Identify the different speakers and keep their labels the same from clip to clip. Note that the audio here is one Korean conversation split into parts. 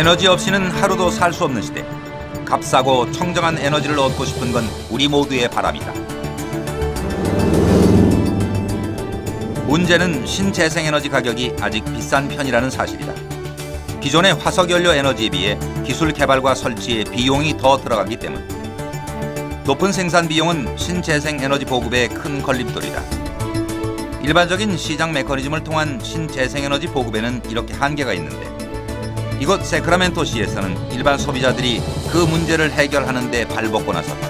Speaker 1: 에너지 없이는 하루도 살 수 없는 시대. 값싸고 청정한 에너지를 얻고 싶은 건 우리 모두의 바람이다. 문제는 신재생에너지 가격이 아직 비싼 편이라는 사실이다. 기존의 화석연료 에너지에 비해 기술 개발과 설치에 비용이 더 들어가기 때문. 높은 생산 비용은 신재생 에너지 보급에 큰 걸림돌이다. 일반적인 시장 메커니즘을 통한 신재생 에너지 보급에는 이렇게 한계가 있는데 이곳 세크라멘토 시에서는 일반 소비자들이 그 문제를 해결하는 데 발벗고 나섰다.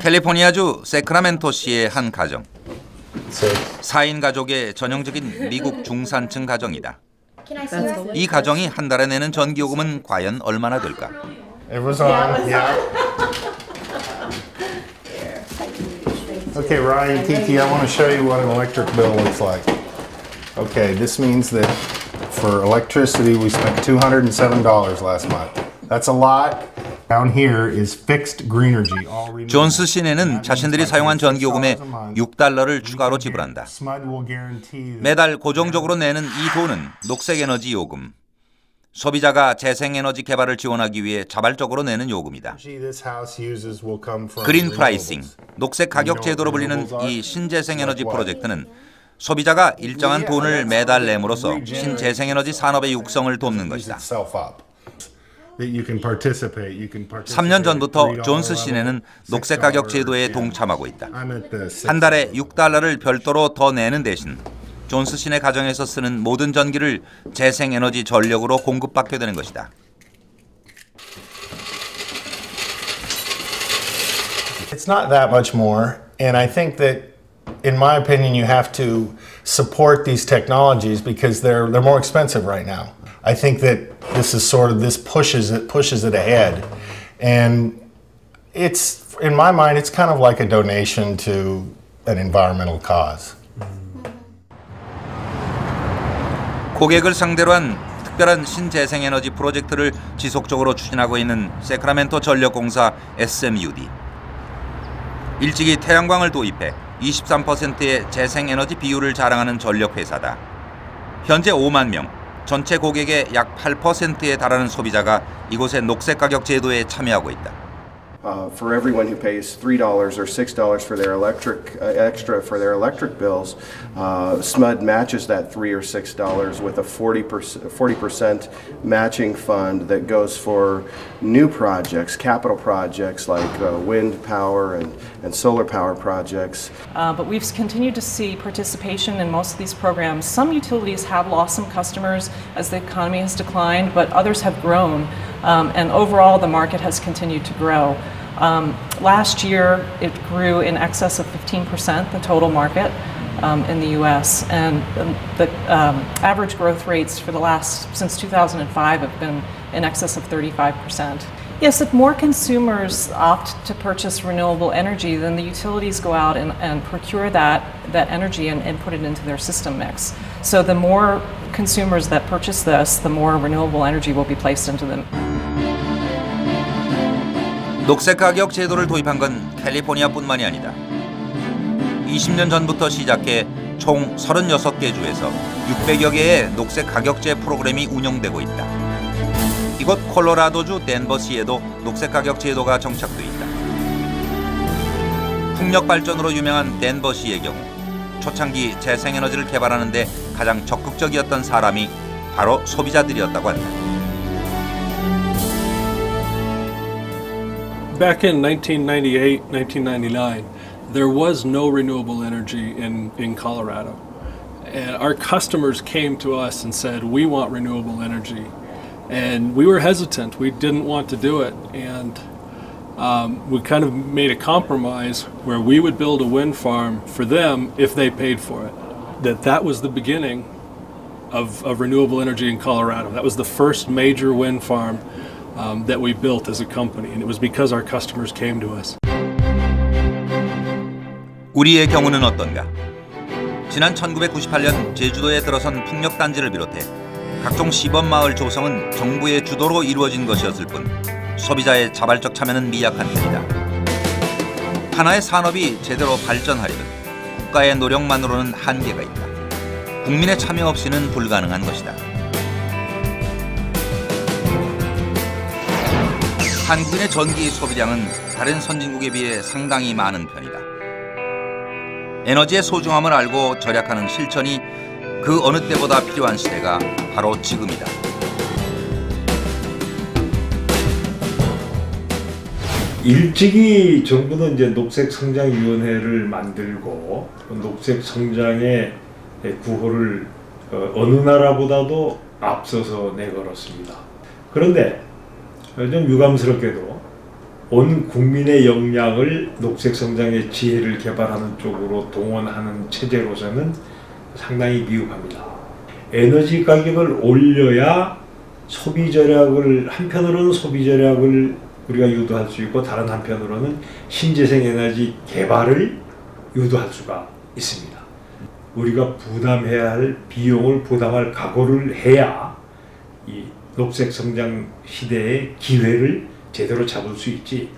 Speaker 1: 캘리포니아주 세크라멘토 시의 한 가정.
Speaker 2: So
Speaker 1: 4인 가족의 전형적인 미국 중산층 가정이다. 이 가정이 한 달에 내는 전기요금은 과연 얼마나 될까?
Speaker 2: Okay, Ryan, Kiki, I want to show you what an electric bill looks like. Okay, this means that for electricity we spent $207 last month. That's a lot. Down here is fixed Greenergy. all renewable.
Speaker 1: 존스 시내는 자신들이 사용한 전기요금에
Speaker 2: $6 a month.
Speaker 1: 6달러를 추가로 지불한다.
Speaker 2: SMUD will guarantee that
Speaker 1: 매달 고정적으로 내는 이 돈은 녹색에너지 요금. 소비자가 재생에너지 개발을 지원하기 위해 자발적으로 내는 요금이다. 그린 프라이싱. 녹색 가격 제도로 불리는 이 신재생에너지 프로젝트는 소비자가 일정한 돈을 매달 내므로써 신재생에너지 산업의 육성을 돕는 것이다.
Speaker 2: itself up. That you can participate. You can participate
Speaker 1: 3년 전부터
Speaker 2: $3
Speaker 1: 존스 시내는 녹색
Speaker 2: $6
Speaker 1: 가격 제도에. 동참하고 있다. 한 달에
Speaker 2: level.
Speaker 1: 6달러를 별도로 더 내는 대신 존스 시내 가정에서 쓰는 모든 전기를 재생에너지 전력으로 공급받게 되는 것이다.
Speaker 2: It's not that much more, and I think that, in my opinion, you have to support these technologies because they're they're more expensive right now. I think that this is sort of this pushes it pushes it ahead, and it's in my mind it's kind of like a donation to an environmental cause.
Speaker 1: 고객을 상대로 한 특별한 신재생에너지 프로젝트를 지속적으로 추진하고 있는 세크라멘토 전력공사 SMUD. 일찍이 태양광을 도입해 23%의 재생에너지 비율을 자랑하는 전력회사다. 현재 5만 명, 전체 고객의 약 8%에 달하는 소비자가 이곳의 녹색 가격 제도에 참여하고 있다.
Speaker 3: Uh, for everyone who pays three dollars or six dollars for their electric uh, extra for their electric bills, uh, SMUD matches that three or six dollars with a 40 percent matching fund that goes for new projects, capital projects like uh, wind power and, and solar power projects.
Speaker 4: Uh, but we've continued to see participation in most of these programs. Some utilities have lost some customers as the economy has declined, but others have grown. Um, and overall, the market has continued to grow. Um, last year, it grew in excess of 15%, the total market um, in the US. And the um, average growth rates for the last, since 2005, have been in excess of 35%. Yes, if more consumers opt to purchase renewable energy, then the utilities go out and, and procure that, that energy and, and put it into their system mix. So the more consumers that purchase this, the more renewable energy will be placed into them.
Speaker 1: 녹색 가격 제도를 도입한 건 캘리포니아뿐만이 아니다. 20년 전부터 시작해 총 36개 주에서 600여 개의 녹색 가격제 프로그램이 운영되고 있다. 이곳 콜로라도주 덴버시에도 녹색 가격 제도가 정착돼 있다. 풍력 발전으로 유명한 덴버시의 경우 초창기 재생에너지를 개발하는 데 가장 적극적이었던 사람이 바로 소비자들이었다고 한다.
Speaker 5: Back in 1998, 1999, there was no renewable energy in, in Colorado. And our customers came to us and said, We want renewable energy. And we were hesitant. We didn't want to do it. And um, we kind of made a compromise where we would build a wind farm for them if they paid for it. That that was the beginning of, of renewable energy in Colorado. That was the first major wind farm um, that we built as a company, and it was because our customers came to us.
Speaker 1: 우리의 경우는 어떤가? 지난 1998년 제주도에 들어선 풍력 단지를 비롯해 각종 시범 마을 조성은 정부의 주도로 이루어진 것이었을 뿐 소비자의 자발적 참여는 미약한 편이다. 하나의 산업이 제대로 발전하려면 국가의 노력만으로는 한계가 있다. 국민의 참여 없이는 불가능한 것이다. 한국인의 전기 소비량은 다른 선진국에 비해 상당히 많은 편이다. 에너지의 소중함을 알고 절약하는 실천이 그 어느 때보다 필요한 시대가 바로 지금이다.
Speaker 6: 일찍이 정부는 이제 녹색 성장 위원회를 만들고 녹색 성장의 구호를 어, 어느 나라보다도 앞서서 내걸었습니다. 그런데 좀 유감스럽게도 온 국민의 역량을 녹색 성장의 지혜를 개발하는 쪽으로 동원하는 체제로서는 상당히 미흡합니다. 에너지 가격을 올려야 소비 절약을 한편으로는 소비 절약을 우리가 유도할 수 있고 다른 한편으로는 신재생 에너지 개발을 유도할 수가 있습니다. 우리가 부담해야 할 비용을 부담할 각오를 해야 이 녹색 성장 시대의 기회를 제대로 잡을 수 있지.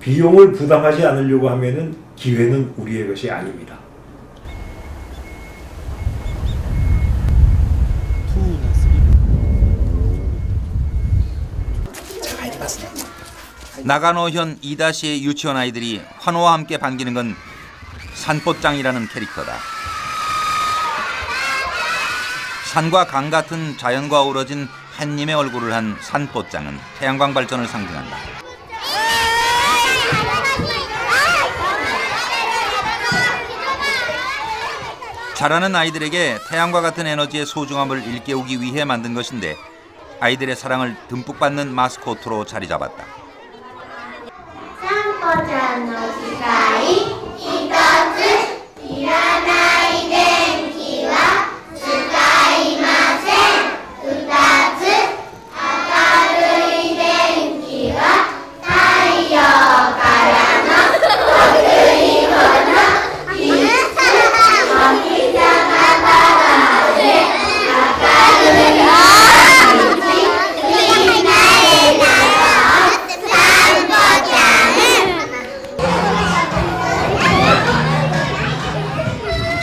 Speaker 6: 비용을 부담하지 않으려고 하면은 기회는 우리의 것이 아닙니다.
Speaker 1: 나가노현 이다시의 유치원 아이들이 환호와 함께 반기는 건 산꽃장이라는 캐릭터다. 산과 강 같은 자연과 어우러진 햇님의 얼굴을 한 산꽃장은 태양광 발전을 상징한다. 자라는 아이들에게 태양과 같은 에너지의 소중함을 일깨우기 위해 만든 것인데 아이들의 사랑을 듬뿍 받는 마스코트로 자리 잡았다.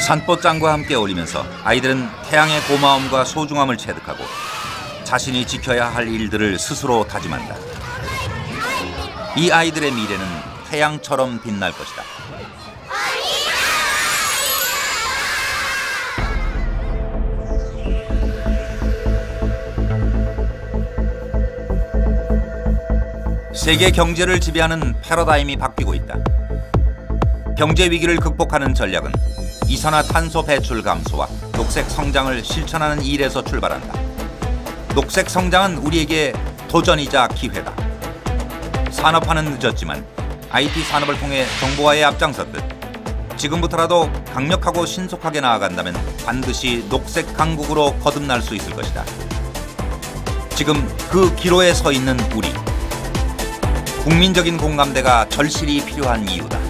Speaker 1: 산꽃장과 함께 어울리면서 아이들은 태양의 고마움과 소중함을 체득하고 자신이 지켜야 할 일들을 스스로 다짐한다. 이 아이들의 미래는 태양처럼 빛날 것이다. 세계 경제를 지배하는 패러다임이 바뀌고 있다. 경제 위기를 극복하는 전략은 이산화탄소 배출 감소와 녹색 성장을 실천하는 일에서 출발한다. 녹색 성장은 우리에게 도전이자 기회다. 산업화는 늦었지만 IT 산업을 통해 정보화에 앞장섰듯 지금부터라도 강력하고 신속하게 나아간다면 반드시 녹색 강국으로 거듭날 수 있을 것이다. 지금 그 기로에 서 있는 우리. 국민적인 공감대가 절실히 필요한 이유다.